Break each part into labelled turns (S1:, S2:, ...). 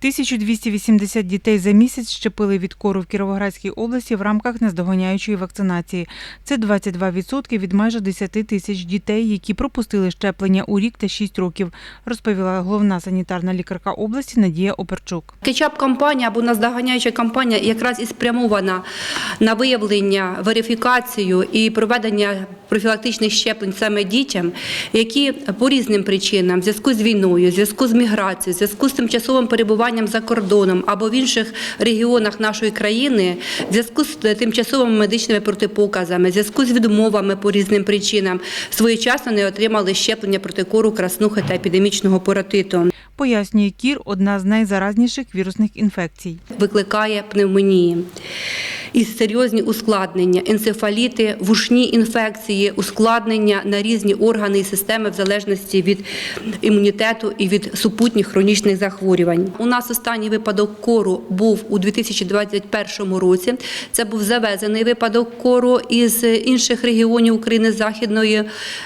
S1: 1280 дітей за місяць щепили від кору в Кіровоградській області в рамках наздоганяючої вакцинації. Це 22% від майже 10 тисяч дітей, які пропустили щеплення у рік та 6 років, розповіла головна санітарна лікарка області Надія Оперчук.
S2: Кетчап-кампанія або наздоганяюча кампанія якраз і спрямована на виявлення, верифікацію і проведення профілактичних щеплень саме дітям, які по різним причинам, в зв'язку з війною, в зв'язку з міграцією, в зв'язку з тимчасовим перебуванням за кордоном або в інших регіонах нашої країни, в зв'язку з тимчасовими медичними протипоказами, в зв'язку з відмовами по різним причинам, своєчасно не отримали щеплення проти кору, краснухи та епідемічного паротиту.
S1: Пояснює кір одна з найзаразніших вірусних інфекцій.
S2: викликає пневмонії. І серйозні ускладнення, енцефаліти, вушні інфекції, ускладнення на різні органи і системи в залежності від імунітету і від супутніх хронічних захворювань. У нас останній випадок кору був у 2021 році. Це був завезений випадок кору із інших регіонів України, Західної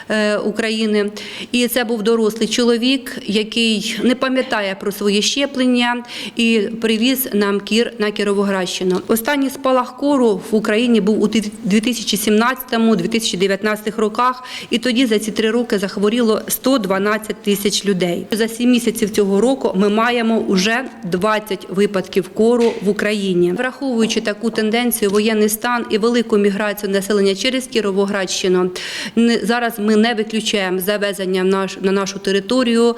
S2: е, України. І це був дорослий чоловік, який не пам'ятає про своє щеплення і привіз нам кір на Кіровоградщину. Останній спалах кору в Україні був у 2017-2019 роках, і тоді за ці три роки захворіло 112 тисяч людей. За сім місяців цього року ми маємо вже 20 випадків кору в Україні. Враховуючи таку тенденцію, воєнний стан і велику міграцію населення через Кіровоградщину, зараз ми не виключаємо завезення на нашу територію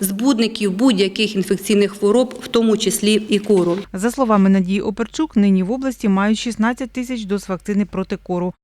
S2: збудників будь-яких інфекційних хвороб, в тому числі і кору.
S1: За словами Надії Оперчук, нині в області мають 16 тисяч доз вакцини проти кору.